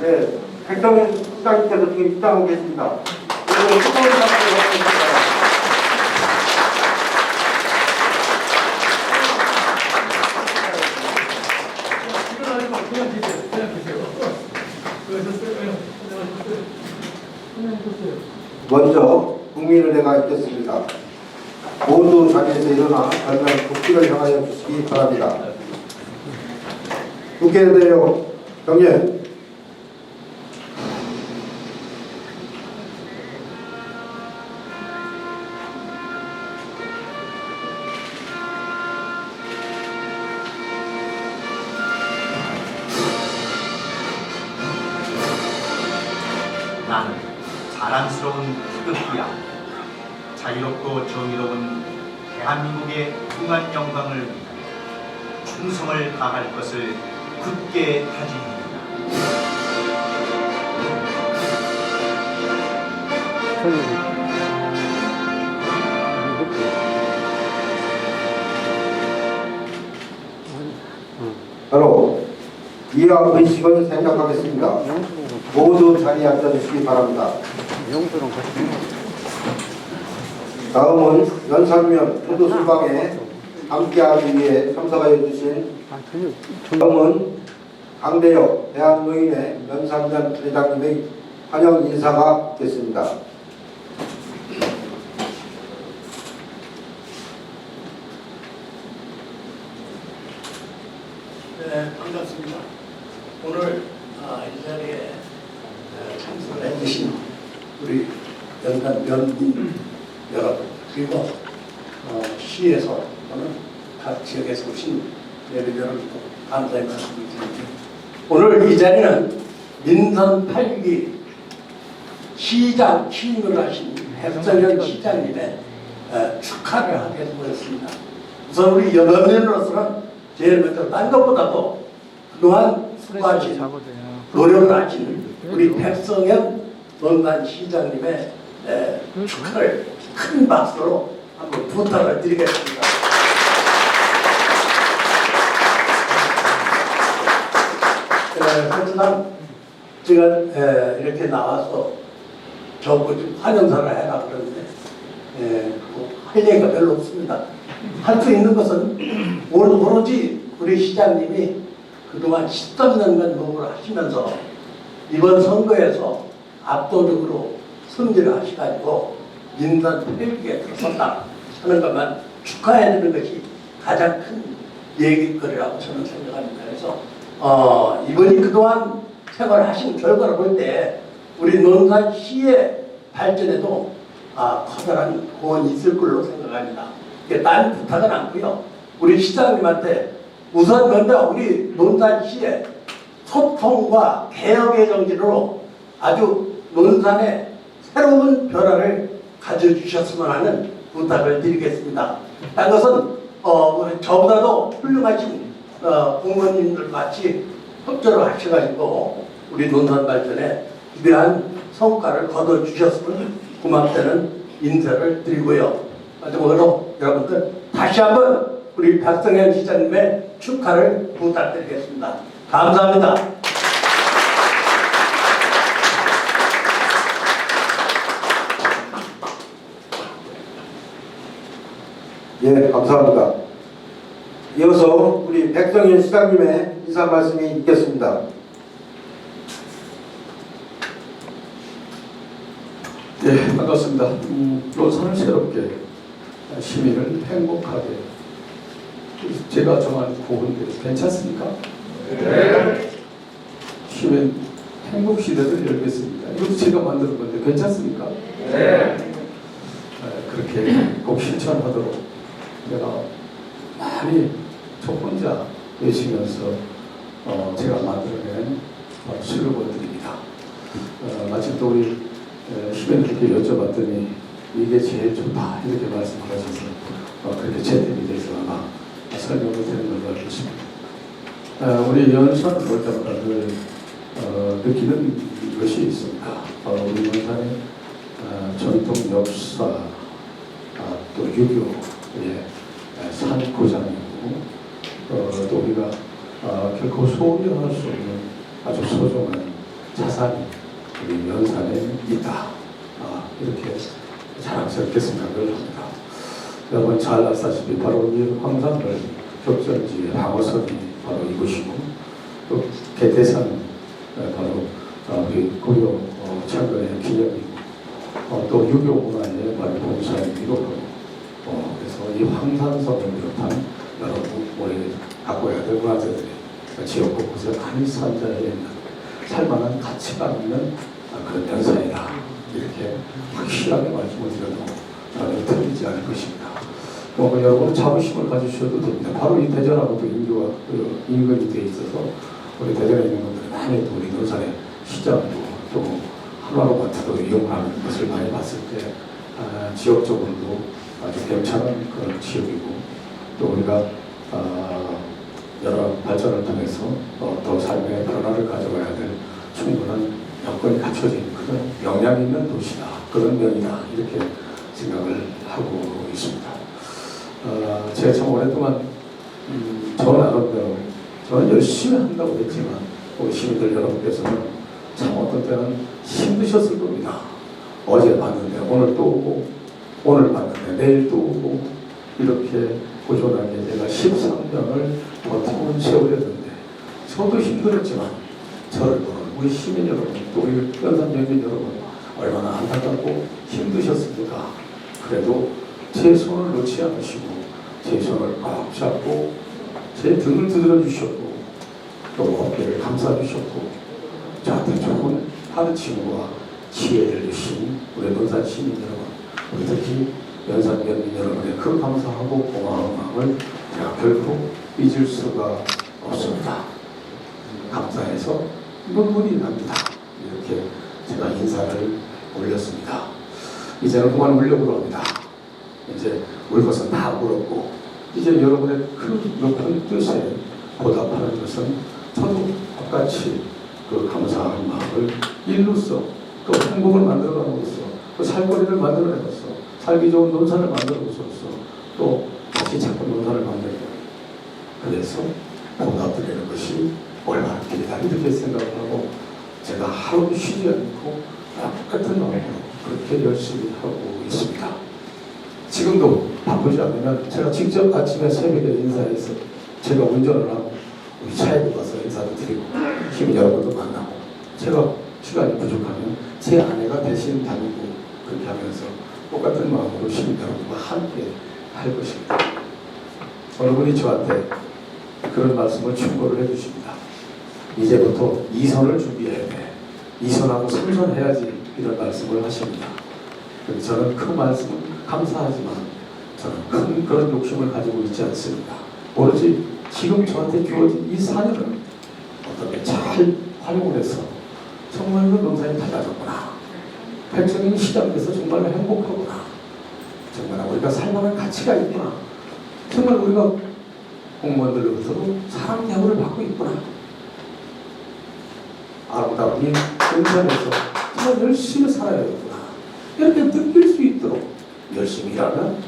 네, 백성현 시장님께서 지금 입장하고 계십니다. 그리고 수고를 하셨습니다. 먼저 국민을 내가 있겠습니다. 모두 자리에서 일어나 전면 국기를 향하여 주시기 바랍니다. 국회의대요 경례 대한민국의 풍한 영광을 위하여 충성을 다할 것을 굳게 다짐합니다. 바로 이와 의식을 생각하겠습니다. 모두 자리에 앉아주시기 바랍니다. 다음은 연산면 포도술방에 함께하기 위해 참석하여 주신 다음은 강대혁 대한노인의 연산면 회장님의 환영 인사가 있겠습니다. 네, 반갑습니다. 오늘 아, 이 자리에 어, 참석을 해주신 우리 연단 연민 여러분 그리고 어, 시에서 또는 각 지역에서 오신 예비 여러분도 감사의 말씀을 드립니다. 오늘 이 자리는 민선 8기 시장 취임을 하신 백성현 시장님의 어, 축하를 하게 되었습니다. 우선 우리 연민으로서는 제일 먼저 딴 것보다도 그동안 수고하신 노력을 하신 우리 백성현 논단 시장님의 에, 축하를 큰 박수로 한번 부탁을 드리겠습니다. 에, 하지만 제가 에, 이렇게 나와서 저거 좀 환영사를 해라 그러는데 에, 뭐할 얘기가 별로 없습니다. 할 수 있는 것은 오로- 오로지 우리 시장님이 그동안 13년간 노력을 하시면서 이번 선거에서 압도적으로 승리를 하셔가지고 민선 회기에 들어섰다 하는 것만 축하해 주는 것이 가장 큰 얘기거리라고 저는 생각합니다. 그래서 어, 이번이 그동안 생활하신 결과를 볼 때 우리 논산 시의 발전에도 아, 커다란 공헌이 있을 걸로 생각합니다. 이게 딴 부탁은 않고요. 우리 시장님한테 우선 먼저 우리 논산시의 소통과 개혁의 정신으로 아주 논산의 새로운 변화를 가져주셨으면 하는 부탁을 드리겠습니다. 딴 것은 어, 저보다도 훌륭하신 어, 공무원님들 같이 협조를 하셔가지고 우리 논산 발전에 기대한 성과를 거둬주셨으면 고맙다는 인사를 드리고요. 마지막으로 여러분들 다시 한번 우리 박성현 시장님의 축하를 부탁드리겠습니다. 감사합니다. 예, 감사합니다. 이어서 우리 백성현 시장님의 인사 말씀이 있겠습니다. 네, 반갑습니다. 음, 논산을 새롭게 시민을 행복하게 제가 정한 구호인데 괜찮습니까? 네. 시민 행복 시대를 열겠습니다. 이것도 제가 만든 건데 괜찮습니까? 네. 그렇게 꼭 실천하도록 내가 많이 저 혼자 외치면서 어, 제가 만들어낸 어, 슬로건들입니다. 어, 마침 또 우리 에, 시민들께 여쭤봤더니 이게 제일 좋다 이렇게 말씀하셔서 어, 그렇게 채택이 돼서 아마 설명을 드리는 걸로 알고 있습니다. 어, 우리 연수를 볼 때마다 늘 어, 느끼는 것이 있습니다. 어, 우리 연산의 어, 전통 역사 아, 또 유교 의 산고장이고 어, 또 우리가 어, 결코 소유할 수 없는 아주 소중한 자산이 우리 연산에 있다. 아, 이렇게 자랑스럽게 생각을 합니다. 여러분 잘 아시다시피 바로 이 황산을 격전지의 방어선이 바로 이곳이고 또 개태산 어, 바로 어, 우리 고려 어, 창건의 기념이고 어, 또 유교 문화의 바로 봉사이기도 하고 어, 그래서 이 황산성을 비롯한 여러 우리 갖고야 될 문화재들이 지역 곳곳에 많이 산자해 있는 살만한 가치가 있는 그런 연산이다 이렇게 확실하게 말씀을 드려도 틀리지 않을 것입니다. 뭐 여러분 자부심을 가지셔도 됩니다. 바로 이 대전하고 도 인교가 그 인근이 돼 있어서 우리 대전에 있는 분들이 많이 또 우리 논산의 시장도 또 하루하루마트도 이용하는 것을 많이 봤을 때 아, 지역적으로도 아주 괜찮은 그런 지역이고 또 우리가 아, 여러 발전을 통해서 어, 더 삶의 변화를 가져가야 될 충분한 여건이 갖춰진 그런 영향 있는 도시다 그런 면이다 이렇게 생각을 하고 있습니다. 어, 제가 참 오랫동안 음, 저 나름대로 저는 열심히 한다고 했지만 우리 시민들 여러분께서는 참 어떤 때는 힘드셨을 겁니다. 어제 봤는데 오늘 또 오고 오늘 봤는데 내일 또 오고 이렇게 고전하게 제가 13년을 버티고 세우려는데 저도 힘들었지만 저를 보는 우리 시민 여러분 또 우리 연산 연민 여러분 얼마나 안타깝고 힘드셨습니까? 그래도 제 손을 놓지 않으시고 제 손을 꽉 잡고 제 등을 두드려 주셨고 또 어깨를 감싸 주셨고 저한테 좋은 가르침과 지혜를 주신 우리 논산 시민 여러분 연산 연민 여러분의 그 감사하고 고마운 마음을 제가 결코 잊을 수가 없습니다. 감사해서 눈물이 납니다. 이렇게 제가 인사를 올렸습니다. 이제는 그만 울려고 합니다. 이제 울 것은 다 울었고 이제 여러분의 그 높은 뜻에 보답하는 것은 저도 똑같이 그 감사하는 마음을 일로써 또 행복을 만들어감으로써 또 살거리를 만들어내면서 살기 좋은 논산을 만들어서 또 다시 자꾸 논산을 만들고 그래서 보답드리는 것이 얼마나 길다 이렇게 생각을 하고 제가 하루 쉬지 않고 똑같은 마음으로 그렇게 열심히 하고 있습니다. 지금도 바쁘지 않으면 제가 직접 아침에 새벽에 인사해서 제가 운전을 하고 우리 차에 가서 인사도 드리고 시민 여러분도 만나고 제가 시간이 부족하면 제 아내가 대신 다니고 그렇게 하면서 똑같은 마음으로 시민 여러분과 함께 할 것입니다. 어느 분이 저한테 그런 말씀을 충고를 해주십니다. 이제부터 이선을 준비해야 돼. 이선하고 삼선 해야지 이런 말씀을 하십니다. 저는 그 말씀은 감사하지만 저는 큰 그런 욕심을 가지고 있지 않습니다. 오로지 지금 저한테 주어진 이 사연을 어떻게 잘 활용을 해서 정말 그 농사에 달라졌구나. 백성인 시장에서 정말 행복하구나. 정말 우리가 살만한 가치가 있구나. 정말 우리가 공무원들로부터도 사랑 대우를 받고 있구나. 아름다운 이 농산에서 정말 열심히 살아야겠구나. 이렇게 느낄 수 있도록 열심히 일하면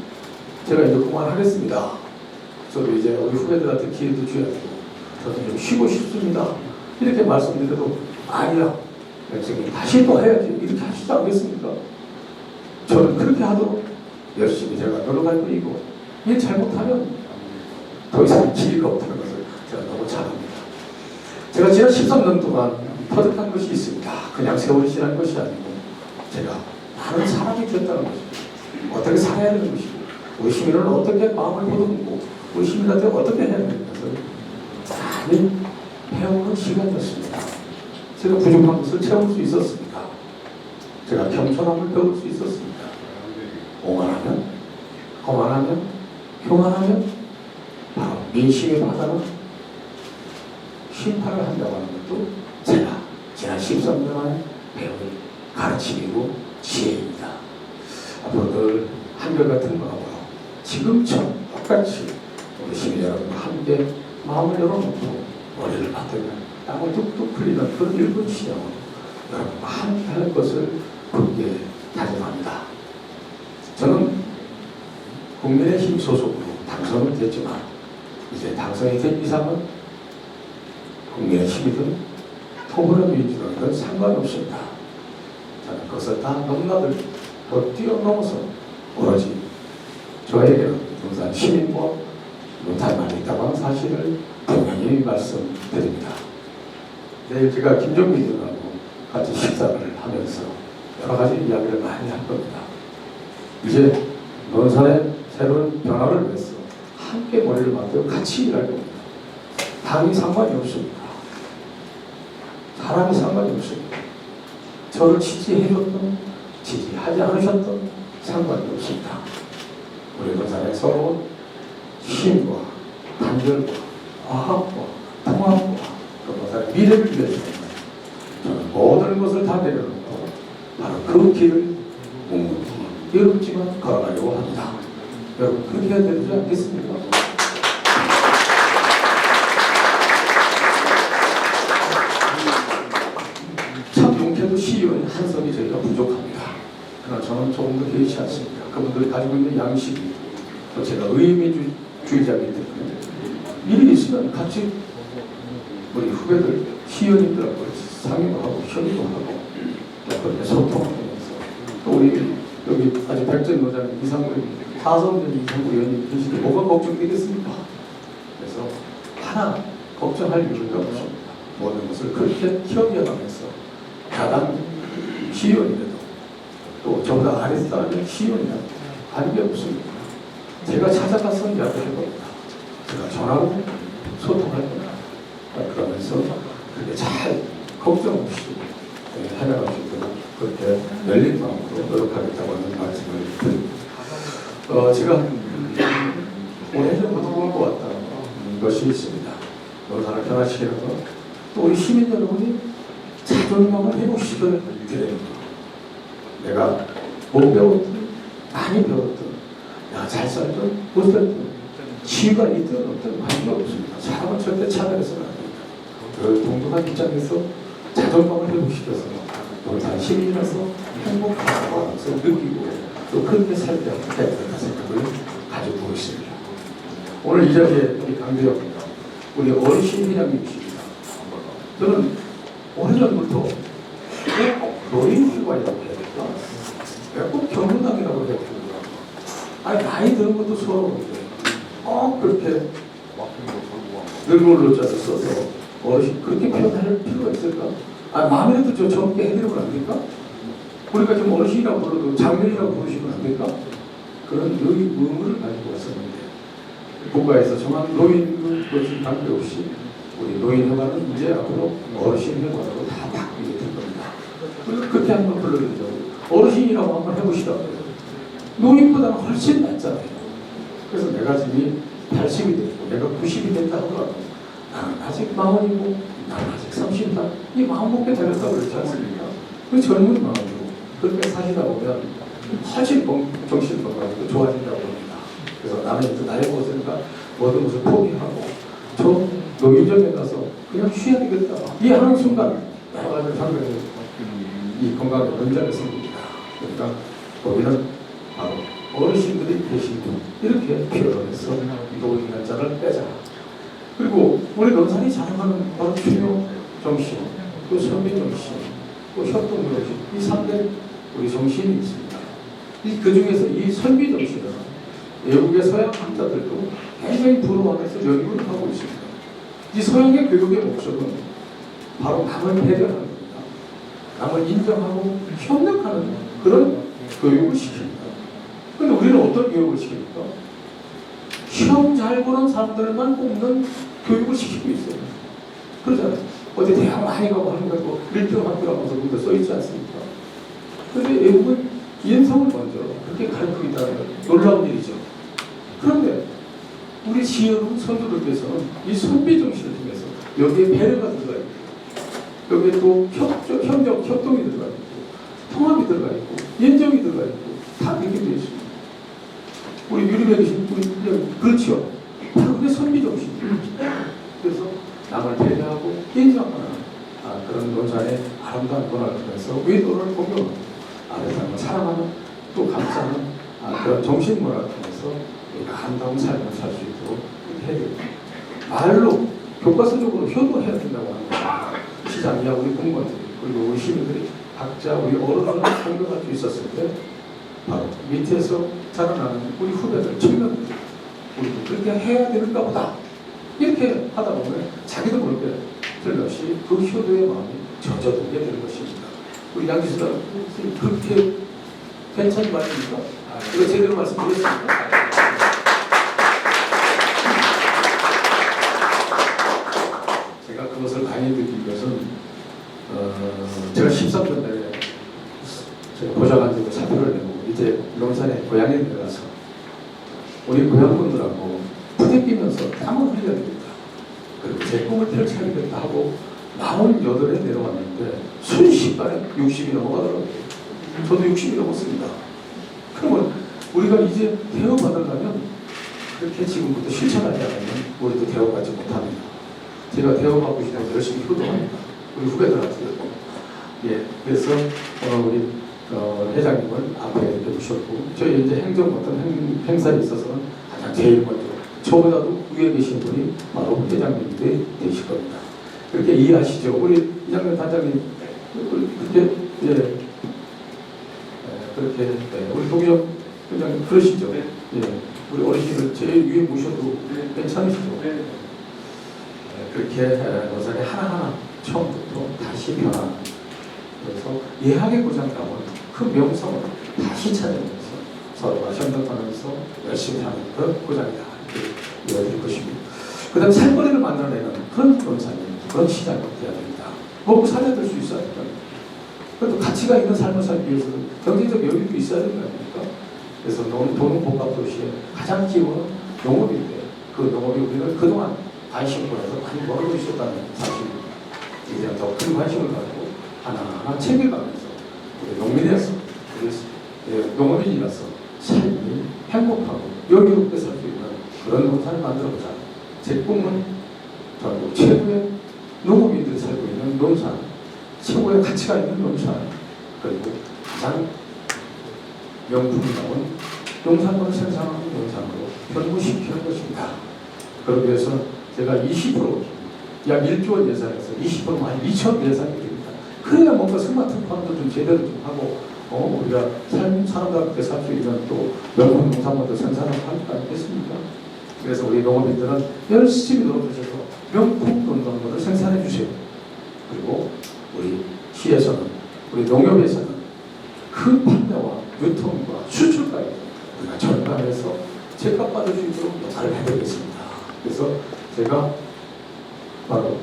제가 이제 그만하겠습니다. 저도 이제 우리 후배들한테 기회도 줘야 되고 저도 좀 쉬고 싶습니다. 이렇게 말씀드려도 아니야. 선생님 다시 또 해야지. 이렇게 하시지 않겠습니까? 저는 그렇게 하도록 열심히 제가 노력할 뿐이고 이게 잘못하면 더 이상 기회가 없다는 것을 제가 너무 잘 압니다. 제가 지난 13년 동안 터득한 것이 있습니다. 그냥 세월이 지난 것이 아니고 제가 많은 사람이 됐다는 것입니다. 어떻게 살아야 되는 것이고 우리 시민을 어떻게 마음을 보듬고 우리 시민한테 어떻게 해야 되는 것을 많이 배우는 시간이었습니다. 제가 부족한 것을 채울 수 있었습니다. 제가 겸손함을 배울 수 있었습니다. 오만하면, 거만하면, 교만하면 바로 민심이 받아는 심판을 한다고 하는 것도 제가 지난 13년 안에 배운 가르침이고 지혜입니다. 앞으로 늘 한결같은 마음으로 지금처럼 똑같이 우리 시민 여러분과 함께 마음을 열어놓고 머리를 받들면 땀을 뚝뚝 흘리는 그런 일본 시장으로 여러분과 함께 할 것을 굳게 다짐합니다. 국민의힘 소속으로 당선은 됐지만 이제 당선이 된 이상은 국민의힘이든 토브라도 인주는 건 상관이 없습니다. 저는 그것을 다 넘나들 더 뛰어넘어서 오로지 저에게는 부산 시민과 못할 있다고 하는 사실을 분명히 말씀드립니다. 내일 제가 김정민 의원하고 같이 식사를 하면서 여러 가지 이야기를 많이 할 겁니다. 이제 논산의 새로운 변화를 위해서 함께 머리를 맞대고 같이 일할 겁니다. 당이 상관이 없습니다. 사람이 상관이 없습니다. 저를 지지해줬던, 지지하지 않으셨던 상관이 없습니다. 우리 논산의 서로 힘과 단결과 화합과 통합과 그 논산의 미래를 위해서 저는 모든 것을 다 내려놓고 바로 그 길을 어렵지만 걸어가려고 합니다. 여러분 그렇게 해야 되지 않겠습니까? 참 용케도 시의원 한 선이 저희가 부족합니다. 그러나 저는 조금 더 개의치 않습니다. 그분들이 가지고 있는 양식이 또 제가 의미주의자이기 때문에 일이 있으면 같이 우리 후배들 시의원님들하고 상의도 하고 협의도 하고 또 그렇게 소통하면서 또 우리 여기 아주 백전 노장님 이상구 사성전 이상구 의원님 계시는데 뭐가 걱정되겠습니까? 그래서 하나 걱정할 이유가 없습니다. 모든 것을 그렇게 협의해가면서 야당 시의원이라도 또 저보다 아랫사람의 시의원이라도 관계 없습니다. 제가 찾아가서 이야기할 겁니다. 제가 전화로 소통할 겁니다. 그러면서 그렇게 잘 걱정 없이 네, 해나갈 수 있도록 그렇게 열린 마음으로 노력하겠다고 하는 말씀을 드립니다. 어, 제가 오래전부터 꿈꿔왔던 것이 있습니다. 노사를 변화시키는 또 우리 시민 여러분이 자존감을 회복시켜야 됩니다. 내가 못 배웠든 많이 배웠든 내가 잘 살든 못 살든 지위가 있든 없든 관계가 없습니다. 사람은 절대 차별해서는 안 됩니다. 그 동등한 입장에서 자존감을 회복시켜서 또 시민이라서 행복하고 느끼고 또 그렇게 해야 된다는 생각을 가지고 있습니다. 오늘 이 자리에 우리 강대혁 우리 어르신 회장님이십니다. 저는 오래전부터 꼭 노인회관이라고 해야 될까? 왜꼭 경로당이라고 해야 될까? 아니 나이 드는 것도 서러운데 꼭 그렇게 늙은 로자를 써서 어르신 그렇게 표현할 필요가 있을까? 아 마음에도 저 젊게 해드리면 안 될까? 우리가 좀 어르신이라고 불러도 장면이라고 부르시면 안 될까? 그런 여기 의무를 가지고 왔었는데 국가에서 정한 노인 것이 관계 없이 우리 노인 회관은 이제 앞으로 어르신 회관으로 다 바뀌게 될 겁니다. 그렇게 한번 불러드리죠. 어르신이라고 한번 해보시라고요. 노인보다는 훨씬 낫잖아요. 그래서 내가 지금 80이 됐고 내가 90이 됐다 하더라도 나는 아직 마흔이고 나는 아직 30이다. 이 마음 먹게 되렸다고 그랬지 않습니까? 그 젊은 마음으로 그렇게 사시다 보면 훨씬 건- 정신 건강도 좋아진다고 합니다. 그래서 나는 이제 나이 먹었으니까 모든 것을 포기하고 저 노인정에 가서 그냥 쉬어야 되겠다. 이 하는 순간 가지 장면이 이 건강에 문제가 생깁니다. 그러니까 거기는 바로 어르신들이 계신 곳 이렇게 표현을 해서 노인 날짜를 빼자. 그리고 우리 논산이 자랑하는 바로 중요 정신, 또 선비 정신, 또 협동 정신 이 3대 우리 정신이 있습니다. 이, 그 중에서 이 선비 정신은 외국의 서양 학자들도 굉장히 부러워하면서 연구를 하고 있습니다. 이 서양의 교육의 목적은 바로 남을 배려하는 겁니다. 남을 인정하고 협력하는 그런 교육을 시킵니다. 근데 우리는 어떤 교육을 시킵니까? 시험 잘 보는 사람들만 뽑는 교육을 시키고 있어요. 그러잖아요. 어디 대학 많이 가고 하는 거고 1등 학교라면서 거기다 써있지 않습니까? 그런데 외국은 인성을 먼저 그렇게 가르치고 있다는 건 놀라운 일이죠. 그런데 우리 지혜로운 선조들께서는 이 선비 정신을 통해서 여기에 배려가 들어가 있고 여기에 또 협조, 협력, 협동이 들어가 있고 통합이 들어가 있고 인정이 들어가 있고 다 이렇게 되어 있습니다. 우리 유리에 계신 우리 그렇죠. 바로 그게 선비 정신. 그래서 남을 배려하고 인정하는 아, 그런 노자의 아름다운 문화를 통해서 위도를 보며 아름다움을 사랑하는 또 감사하는 아, 그런 정신 문화를 통해서 우리가 아름다운 삶을 살 수 있도록 해야 됩니다. 말로 교과서적으로 효도해야 된다고 하는 겁니다. 시장이야 우리 공무원들이 그리고 우리 시민들이 각자 우리 어른을 설명할 수 있었을 때 바로 밑에서 자라나는 우리 후배들 청년들 우리도 그렇게 해야 되는가 보다 이렇게 하다 보면 자기도 모르게 틀림없이 그 효도의 마음이 젖어들게 되는 것입니다. 우리 양지수가 그렇게 괜찮은 말입니까? 이거 제대로 말씀드렸습니까? 제가 그것을 강의 드리기 위해서는 어, 제가 13년에 제가 보좌관직으로 사표를 내고 이제 용산에 고향에 내려가서 우리 고향분들하고 부대끼면서 땀을 흘려야 됩니다. 그리고 제 꿈을 펼쳐야겠다 하고 마흔 여덟에 내려왔는데 순식간에 60이 넘어가더라고요. 저도 60이 넘었습니다. 그러면 우리가 이제 대우받으려면 그렇게 지금부터 실천하지 않으면 우리도 대우받지 못합니다. 제가 대우받고 싶다고 열심히 효도합니다. 우리 후배들한테. 예, 그래서 어, 우리 어, 회장님을 앞에 이렇게 모셨고 저희 이제 행정 어떤 행, 행사에 있어서는 가장 제일 먼저 저보다도 위에 계신 분이 바로 회장님이 되실 겁니다. 그렇게 이해하시죠? 우리 이장면 단장님 그렇게 예, 예, 그렇게 예, 우리 도기정 회장님 그러시죠? 예, 우리 어르신을 제일 위에 모셔도 괜찮으시죠? 예, 그렇게 에, 노선이 하나하나 처음부터 다시 그래서 예하게 고장나면 그 명성을 다시 찾아내면서 서로가 협력하면서 열심히 하는 그런 고장이다 이렇게 이어질 것입니다. 그 다음에 살거리를 만들어내는 그런 부동산입니다. 그런 시장이 돼야 됩니다. 먹고 될수 있어야 됩니다. 그래도 가치가 있는 삶을 살기 위해서는 경제적 여유도 있어야 거 아닙니까? 그래서 농- 도농복합도시의 가장 기본은 농업인데 그 농업이 우리는 그동안 관심권에서 많이 멀어져 있었다는 사실 이제 더 큰 관심을 가지고 하나하나 챙겨가면서 우리 농민이라서 우리 예, 농업인이라서 삶이 행복하고 여유롭게 살 수 있는 그런 농산을 만들어보자. 제 꿈은 전국 최고의 농업인들이 살고 있는 농산, 최고의 가치가 있는 농산, 그리고 가장 명품이 나온 농산물을 생산하는 농산으로 변모시키는 것입니다. 그러기 위해서 제가 20%, 약 1조 원 예산에서 20%만 2천 예산이 됩니다. 그래야 뭔가 스마트폰도 좀 제대로 좀 하고, 어, 우리가 삶, 사람답게 살 수 있는 또 명품 농산물도 생산하고 할거 아니겠습니까? 그래서 우리 농업인들은 열심히 노력하셔서 명품 농산물을 생산해 주세요. 그리고 우리 시에서는, 우리 농협에서는 그 판매와 유통과 수출까지 우리가 절감해서 제값 받을 수 있도록 역할을 해드리겠습니다. 그래서 제가 바로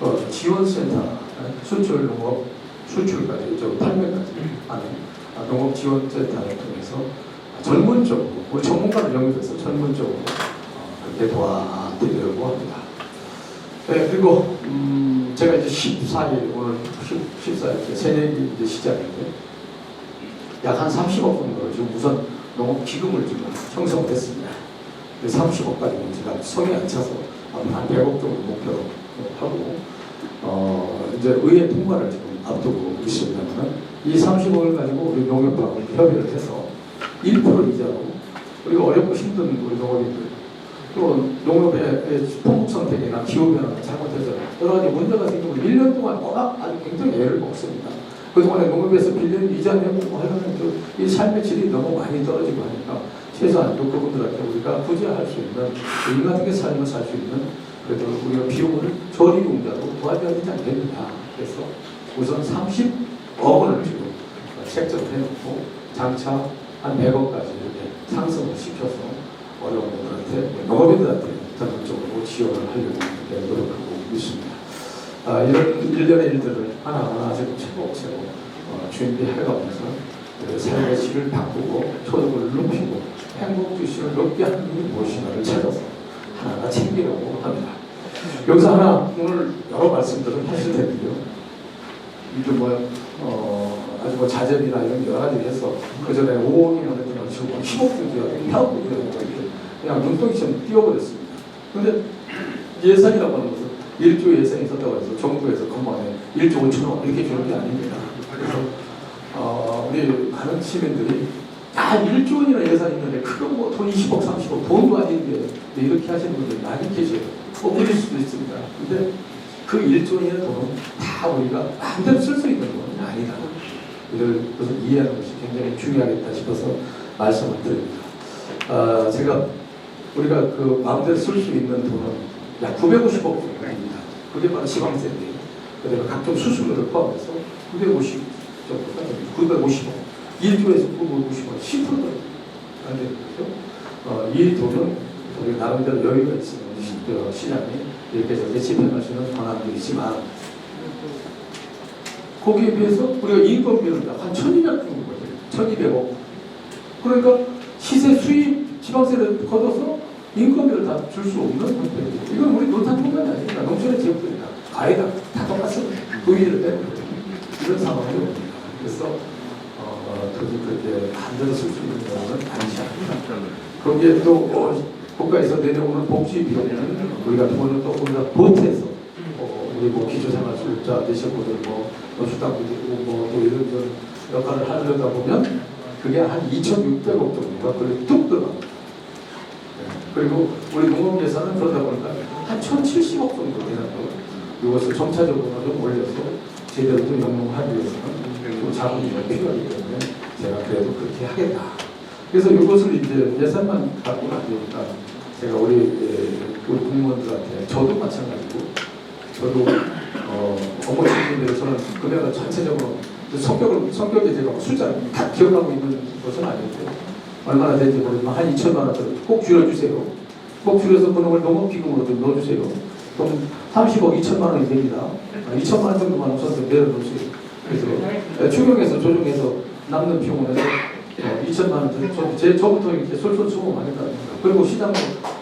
어, 지원센터 수출 농업 수출까지 저 판매까지 하는 아, 농업 지원센터를 통해서 전문적으로 우리 전문가를 영입해서 전문적으로 어, 그렇게 도와드리려고 합니다. 네, 그리고 음, 제가 이제 14일 오늘 10, 14일 새내기 이제 시작인데 약 한 30억 정도를 지금 우선 농업 기금을 지금 형성을 했습니다. 30억까지는 제가 손에 안 차서 한 100억 정도 목표로 하고 어 이제 의회 통과를 지금 앞두고 있습니다만 이 30억을 가지고 우리 농협하고 협의를 해서 1% 이자로 그리고 어렵고 힘든 우리 농업인들 또 농업의 품목 선택이나 기후 변화가 잘못해서 여러 가지 문제가 생기고 1년 동안 워낙 아주 굉장히 애를 먹습니다. 그동안에 농업에서 빌린 이자 내고 하려면 또이 삶의 질이 너무 많이 떨어지고 하니까 최소한 또 그분들한테 우리가 부재할 수 있는 인간적인 삶을 살 수 있는 그래도 우리가 비용을 저리용자로 도와줘야 되지 않겠느냐. 그래서 우선 30억 원을 지금 책정을 해놓고 장차 한 100억까지 이렇게 상승을 시켜서 어려운 분들한테 농업인들한테 전국적으로 지원을 하려고 이렇게 노력하고 있습니다. 아, 이런 일련의 일들을 하나하나 차곡차곡 어, 준비해가면서 그 삶의 질을 바꾸고 소득을 높이고 행복 주시를 높게 하는 무엇인가를 찾아서 하나하나 챙기려고 합니다. 여기서 하나 오늘 여러 말씀들을 하실 텐데요. 이게 뭐 어, 아주 뭐 자재비나 이런 여러 가지 해서 그 전에 5억이나 그랬더니 지금 10억도 줘야 8억도 줘야 그냥 눈덩이처럼 뛰어버렸습니다. 근데 예산이라고 하는 것은 1조 예산이 있었다고 해서 정부에서 건만에 1조 5천 원 이렇게 주는 게 아닙니다. 그래서 어, 우리 많은 시민들이 야 1조 원이나 예산이 있는데 그거 뭐돈 20억 30억 돈도 아닌데 네, 이렇게 하시는 분들이 많이. 뭐 그럴 수도 있습니다. 근데 그 1조 원의 돈은 다 우리가 마음대로 쓸 수 있는 돈이 아니다. 그것을 이해하는 것이 굉장히 중요하겠다 싶어서 말씀을 드립니다. 아, 제가 우리가 그 마음대로 쓸 수 있는 돈은 약 950억 정도입니다. 그게 바로 지방세인데요. 그다음에 각종 수수료를 포함해서 950 정도가 950억. 1조에서 950억, 10%도 안 되는 거죠. 어, 이 돈은 우리 나름대로 여유가 있으면 시- 어, 시장이 이렇게 저렇게 집행할 수 있는 권한도 있지만 거기에 비해서 우리가 인건비는 한 1200억 정도 거예요. 1200억. 그러니까 시세 수입 지방세를 걷어서 인건비를 다 줄 수 없는 형태입니다. 이건 우리 노탄통관이 아닙니다. 농촌의 지역들이다. 가해다. 다 똑같습니다. 그 위를 빼는 거죠. 이런 상황이 옵니다. 그래서 어, 도저히 그렇게 반대로 쓸 수 있는 경우는 않습니다. 거기에 또 어, 국가에서 내려오는 복지 비용은 우리 같은 경우는 또 우리가 보태서 어, 우리 뭐 기초생활수급자 되신 분들 뭐 노숙당도 되고 뭐또 이런 저런 역할을 하려다 보면 그게 한 2,600억 정도가 그렇게 뚝 들어갑니다. 네. 그리고 우리 농업 예산은 그러다 보니까 한 1,070억 정도 거 이것을 점차적으로 좀 올려서 제대로 좀 영농하기 위해서는 또 자금이 좀 필요하기 때문에 제가 그래도 그렇게 하겠다. 그래서 이것을 이제 예산만 갖고는 안 되니까 제가 우리 예, 우리 공무원들한테 저도 마찬가지고 저도 어, 책임들에 저는 금액을 전체적으로 성격을 성격이 제가 숫자를 다 기억하고 있는 것은 아닌데 얼마나 되는지 모르지만 한 2천만 원짜리 꼭 줄여주세요. 꼭 줄여서 그놈을 농업기금으로 좀 넣어주세요. 그럼 30억 2천만 원이 됩니다. 아, 2천만 원 정도만 우선 내려놓으세요. 그래서 예, 추경해서 조정해서 남는 비용을 해서 어, 2천만 원, 저, 저, 제, 저부터 이렇게 솔솔 수고하겠다. 그리고 시장은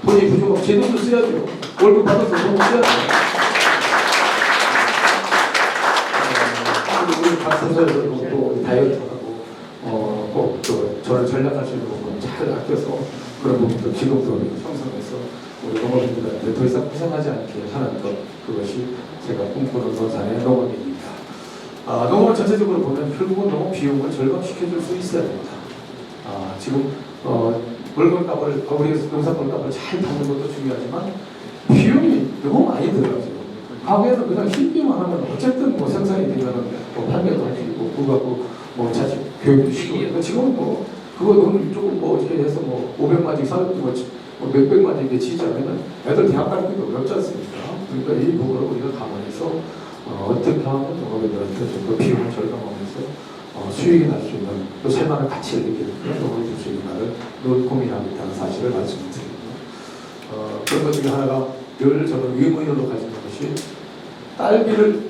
돈이 부족하고 제 돈도 써야죠. 월급 받아서 돈 써야 돼요. 어, 그리고 우리 박선서에서도 또 다이어트 하고 어, 꼭또 저를 있는 부분 잘 아껴서 그런 부분도 지금도 형성해서 우리 농업인들한테 더 이상 고생하지 않게 하는 것 그것이 제가 꿈꾸는 노산의 농업입니다. 아, 농업을 전체적으로 보면 결국은 농업 비용을 절감시켜줄 수 있어야 됩니다. 아, 지금 어, 물건값을 어, 우리 농산물값을 잘 받는 것도 중요하지만 비용이 너무 많이 들어가죠. 과거에는 그냥 힘기만 하면 어쨌든 뭐 생산이 되면은 뭐 판매도 할수 있고 그거 갖고 뭐 자식 교육도 시키고 지금은 뭐 그거 돈 조금 뭐 어떻게 해서 뭐 500만씩 사는 뭐, 뭐 치지 않으면 애들 대학 가는 게 어렵지 않습니까? 그러니까 이 부분을 우리가 감안해서 어, 어떻게 하면 농업인들한테 좀더 비용을 절감하면서 어, 수익이 날 수 있는 또 살만한 가치를 느끼는 그런 농업이 될수 있는가를 늘 고민하고 있다는 사실을 말씀드립니다. 어, 그런 것 중에 하나가 늘 저는 의무연으로 가지는 것이 딸기를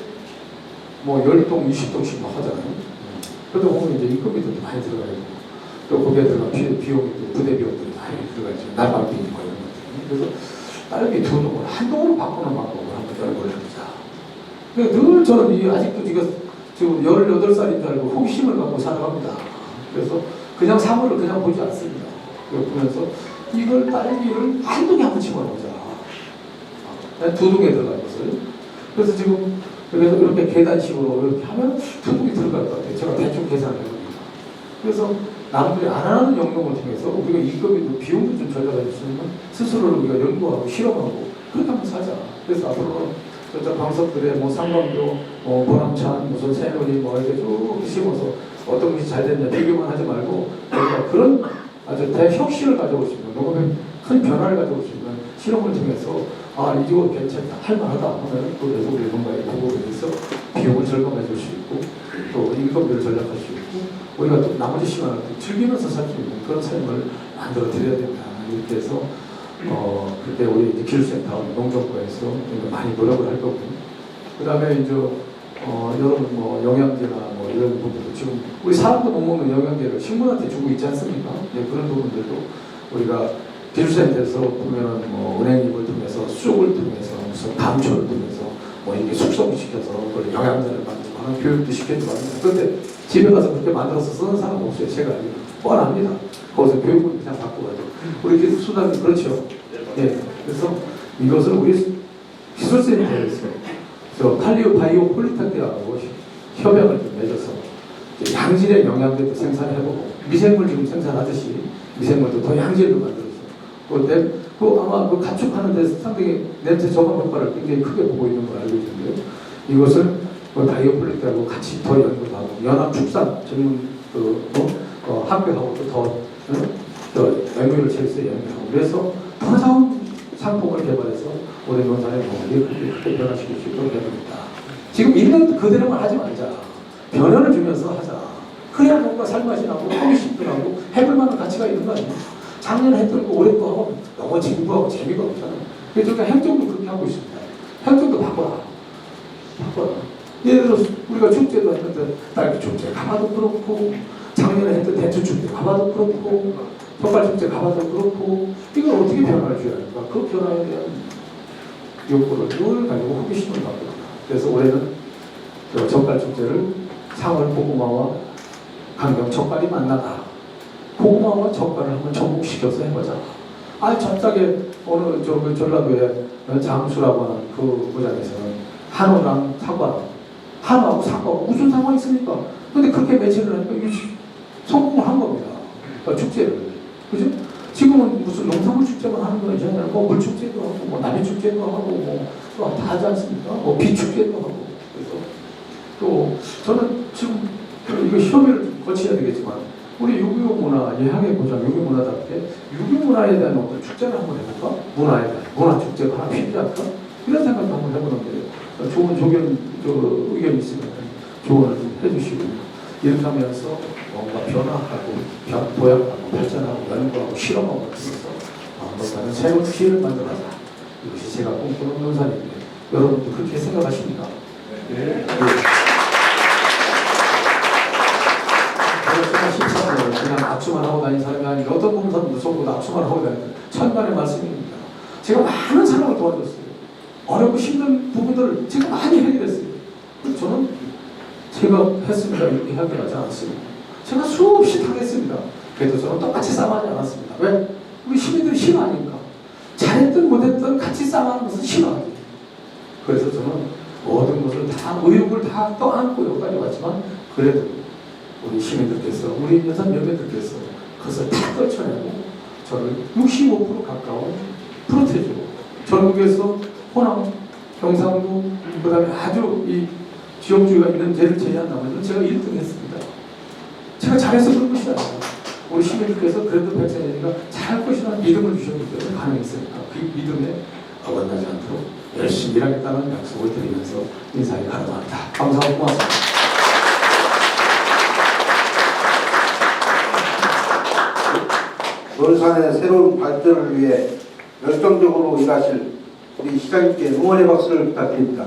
뭐 10동, 20동씩 막 하잖아요. 그러다 보면 이제 인건비도 많이 들어가야 되고 또 거기에 들어간 비, 비용이 또 부대 비용들이 많이 들어가죠. 날방비 뭐 이런 것들. 그래서 딸기 두 동을 한 동으로 바꾸는 방법을 한번 연구를 해보자. 그러니까 늘 저는 이 아직도 지금 지금 18살인 줄 알고 호기심을 갖고 살아갑니다. 그래서 그냥 사물을 그냥 보지 않습니다. 그걸 보면서 이걸 딸기를 한 동에 한번 집어넣자. 두 동에 들어갈 것을. 그래서 지금 그래서 이렇게 계단식으로 이렇게 하면 두 동이 들어갈 것 같아요. 제가 대충 계산을 해봅니다. 그래서 남들이 안 하는 영역을 통해서 우리가 인건비도 비용도 좀 절감할 수 있는 스스로를 우리가 연구하고 실험하고 그렇게 한번 사자. 그래서 앞으로는 저쪽 방석들에 뭐 상관도, 뭐 보람찬, 무슨 새누리 뭐 이렇게 쭉 심어서 어떤 것이 잘 됐냐 비교만 하지 말고 우리가 그런 아주 대혁신을 가져올 수 있는 농업의 큰 변화를 가져올 수 있는 실험을 통해서 아 이거 괜찮다 할 만하다 하면 또 계속 우리 농가의 공급에 대해서 비용을 절감해 줄 수 있고 또 인건비를 절약할 수 있고 우리가 또 나머지 시간을 또 즐기면서 살 수 있는 그런 삶을 만들어 드려야 된다 이렇게 해서 어 그때 우리 기술센터 농정과에서 많이 노력을 할 거고 그 다음에 이제 어 여러분 뭐 영양제나 뭐 이런 부분도 지금 우리 사람도 못 먹는 영양제를 식물한테 주고 있지 않습니까? 네, 그런 부분들도 우리가 기술센터에서 보면은 뭐 은행입을 통해서 수족을 통해서 무슨 감초를 통해서 뭐 이렇게 숙성시켜서 그걸 영양제를 만들고 하는 교육도 시켜주고. 그런데 집에 가서 그렇게 만들어서 쓰는 사람 없어요. 제가 뻔합니다. 거기서 교육을 그냥 받고 가죠. 우리 기술 수단이 그렇죠. 예. 그래서 이것을 우리 기술센터에서 저 칼리오 바이오 폴리텍대하고 협약을 좀 맺어서 양질의 영양제도 생산해보고 미생물 지금 생산하듯이 미생물도 더 양질로 만들어서 또 내, 그 아마 그 가축하는 데서 상당히 냄새 저감 효과를 굉장히 크게 보고 있는 걸 알고 있는데요. 이것을 그 바이오플릭하고 같이 더 연구하고 연합축산 전문 그 어, 어, 학교하고 또더 어, 더 연구를 제해서 연구하고 그래서 더 좋은 상품을 개발해서 논산의 농업을 크게 크게 변화시킬 수 있도록 해야 됩니다. 지금 있는 그대로만 하지 말자. 변화를 주면서 하자. 그래야 뭔가 살맛이 나고 호기심도 나고 해볼 만한 가치가 있는 거 아니에요? 작년에 했던 거 올해 거 하면 너무 진부하고 재미가 없잖아요. 그래서 우리가 행정도 그렇게 하고 있습니다. 행정도. 바꿔라. 예를 들어서 우리가 축제도 했는데 딸기 축제 가봐도 그렇고 작년에 했던 대추 축제 가봐도 그렇고 젓갈 축제 가봐도 그렇고 이걸 어떻게 변화를 줘야 할까? 그 변화에 대한 욕구를 늘 가지고 호기심을 갖고. 그래서 올해는 그 젓갈 축제를 상월 고구마와 강경 젓갈이 만나다. 고구마와 젓갈을 한번 접목시켜서 해보자. 아, 갑자기 어느 저그 전라도에 장수라고 하는 그 고장에서는 한우랑 사과, 한우하고 사과가 무슨 상관이 있습니까? 근데 그렇게 매치를 하니까 이게 성공을 한 겁니다. 어, 축제를. 그죠? 지금은 무슨 농산물 축제만 하는 거 있잖아요. 뭐 물축제도 하고, 뭐 남해 축제도 하고, 뭐 다 하지 않습니까? 뭐 비축제도 하고. 그래서 또 저는 지금 이거 협의를 좀 거쳐야 되겠지만 우리 유교 문화 예학의 고장 유교 문화답게 유교 문화에 대한 어떤 축제를 한번 해볼까? 문화에 대한 문화 축제가 하나 않을까? 이런 생각도 한번 해보는데 좋은 조견 저 의견이 있으면 조언을 좀 해주시고 이렇게 하면서 뭔가 변화하고 변, 도약하고 발전하고 연구하고 실험하고 하면서 어, 뭔가는 새로운 기회를 만들어가자 이것이 제가 꿈꾸는 논산인데 여러분도 그렇게 생각하십니까? 네. 13년 그냥 압수만 하고 다닌 사람이 아니라 어떤 공사도 전부 압수만 하고 다니는 천만의 말씀입니다. 제가 많은 사람을 도와줬어요. 어렵고 힘든 부분들을 제가 많이 해결했어요. 저는 제가 했습니다. 이렇게 해결하지 않았습니다. 제가 수없이 당했습니다. 그래도 저는 똑같이 싸움하지 않았습니다. 왜? 우리 시민들이 싫어하니까. 잘했든 못했든 같이 싸움하는 것은 싫어하지. 그래서 저는 모든 것을 다 의욕을 다 떠안고 여기까지 왔지만 그래도 우리 시민들께서 우리 여산 연맹들께서 그것을 다 떨쳐내고 저를 65% 가까운 프로테주 전국에서 호남, 경상도 그 다음에 아주 이 지역주의가 있는 데를 제외한 나머지는 제가 1등 했습니다. 제가 잘해서 그런 것이 아니라 우리 시민들께서 그래도 백세니까 잘할 것이라는 믿음을 주셨기 때문에 가능했으니까 그 믿음에 어긋나지 않도록 열심히 일하겠다는 약속을 드리면서 인사에 가름합니다. 감사하고 고맙습니다. 논산의 새로운 발전을 위해 열정적으로 일하실 우리 시장님께 응원의 박수를 부탁드립니다.